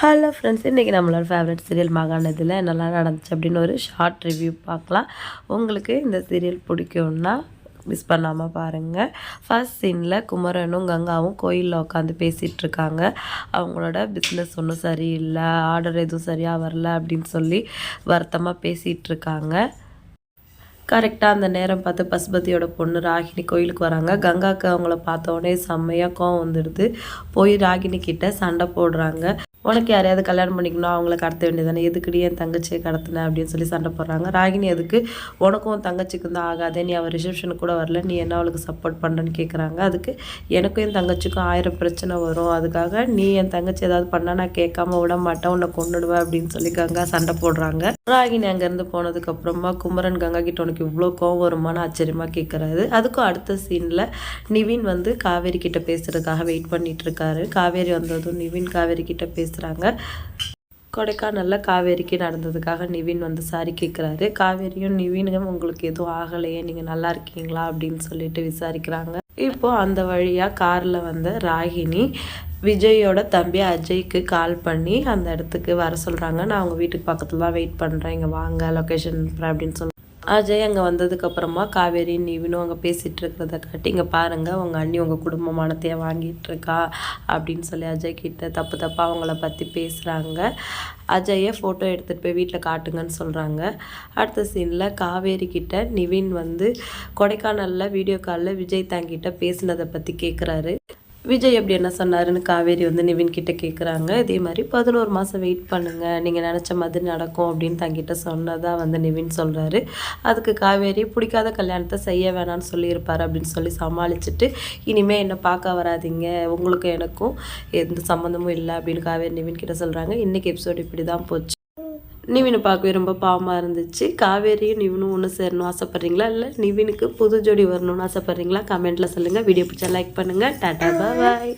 Hello friends இன்றைக்கி நம்மளோட favourite serial மாகாணத்தில் நல்லா நடந்துச்சு அப்படின்னு ஒரு ஷார்ட் ரிவ்யூ பார்க்கலாம். உங்களுக்கு இந்த சீரியல் பிடிக்கும்னா மிஸ் பண்ணாமல் பாருங்கள் ஃபர்ஸ்ட் சீனில் குமரனும் கங்காவும் கோயிலில் உட்காந்து பேசிகிட்டு இருக்காங்க. அவங்களோட பிஸ்னஸ் ஒன்றும் சரியில்லை ஆர்டர் எதுவும் சரியாக வரல அப்படின்னு சொல்லி வருத்தமாக பேசிகிட்டு இருக்காங்க. கரெக்டாக அந்த நேரம் பார்த்து பசுபதியோட பொண்ணு ராகினி கோயிலுக்கு வராங்க. கங்காவுக்கு அவங்கள பார்த்தோடனே செம்மையாக கோவம் வந்துடுது. போய் ராகினி கிட்ட சண்டை போடுறாங்க. உனக்கு யாரையாவது கல்யாணம் பண்ணிக்கணும் அவங்கள கடத்த வேண்டியதானே எதுக்குடி என் தங்கச்சியை கடத்தின அப்படின்னு சொல்லி சண்டை போடுறாங்க. ராகினி அதுக்கு உனக்கும் உன் தங்கச்சிக்கும் தான் ஆகாதே. நீ அவள் ரிசப்ஷனுக்கு கூட வரல. நீ என்ன அவளுக்கு சப்போர்ட் பண்ணுறன்னு கேட்குறாங்க அதுக்கு எனக்கும் என் தங்கச்சிக்கும் ஆயிரம் பிரச்சனை வரும். அதுக்காக நீ என் தங்கச்சி ஏதாவது பண்ணால் நான் கேட்காம விட மாட்டேன். உன்னை கொண்டுடுவேன் அப்படின்னு சொல்லி கங்கா சண்டை போடுறாங்க. ராகினி அங்கேருந்து போனதுக்கப்புறமா குமரன் கங்கா கிட்ட உனக்கு இவ்வளோ கோவம் வருமானு ஆச்சரியமாக கேட்குறாரு அதுக்கும் அடுத்த சீனில் நிவின் வந்து காவேரி கிட்ட பேசுகிறதுக்காக வெயிட் பண்ணிகிட்ருக்காரு காவேரி வந்ததும் நிவின் காவேரி கிட்ட பேசுகிறாங்க கொடைக்கானலில் காவேரிக்கு நடந்ததுக்காக நிவின் வந்து சாரி கேட்குறாரு காவேரியும் நிவினும் உங்களுக்கு எதுவும் ஆகலையே நீங்கள் நல்லா இருக்கீங்களா அப்படின்னு சொல்லிட்டு விசாரிக்கிறாங்க. இப்போ அந்த வழியாக காரில் வந்த ராகினி விஜயோட தம்பி அஜய்க்கு கால் பண்ணி அந்த இடத்துக்கு வர சொல்கிறாங்க நான் அவங்க வீட்டுக்கு பக்கத்தில் தான் வெயிட் பண்ணுறேன் இங்கே வாங்க லொக்கேஷன் அப்படின்னு சொல்லி அஜய் அங்கே வந்ததுக்கப்புறமா காவேரி நிவினும் அங்கே பேசிகிட்டு இருக்கிறத காட்டி இங்கே பாருங்கள் உங்கள் அண்ணி உங்கள் குடும்பமானத்தையே வாங்கிட்டு இருக்கா? அப்படின்னு சொல்லி அஜய் கிட்ட தப்பு தப்பாக அவங்கள பற்றி பேசுகிறாங்க அஜயை ஃபோட்டோ எடுத்துகிட்டு போய் வீட்டில் காட்டுங்கன்னு சொல்கிறாங்க அடுத்த சீனில் காவேரி கிட்ட நிவின் வந்து கொடைக்கானலில் வீடியோ காலில் விஜய் தாங்கிட்ட பேசினதை பற்றி கேட்குறாரு விஜய் எப்படி என்ன சொன்னாருன்னு காவேரி வந்து நிவின் கிட்ட கேட்குறாங்க இதே மாதிரி பதினோரு மாதம் வெயிட் பண்ணுங்கள் நீங்கள் நினச்ச மாதிரி நடக்கும் அப்படின்னு தங்கிட்ட சொன்னதாக வந்து நிவின் சொல்கிறாரு அதுக்கு காவேரி பிடிக்காத கல்யாணத்தை செய்ய வேணாம்னு சொல்லியிருப்பார் அப்படின்னு சொல்லி சமாளிச்சுட்டு இனிமேல் என்னை பார்க்க வராதிங்க. உங்களுக்கும் எனக்கும் எந்த சம்மந்தமும் இல்லை அப்படின்னு காவேரி நிவின் கிட்ட சொல்கிறாங்க இன்றைக்கி எபிசோடு இப்படி தான் போச்சு. நிவினை பார்க்கவே ரொம்ப பாவமாக இருந்துச்சு. காவேரியும் நிவினும் ஒன்று சேரணும் ஆசைப்பட்றீங்களா? இல்லை நிவினுக்கு புது ஜோடி வரணும்னு ஆசைப்பட்றீங்களா? கமெண்ட்டில் சொல்லுங்கள் வீடியோ பிடிச்சா லைக் பண்ணுங்கள் டாட்டா பாய்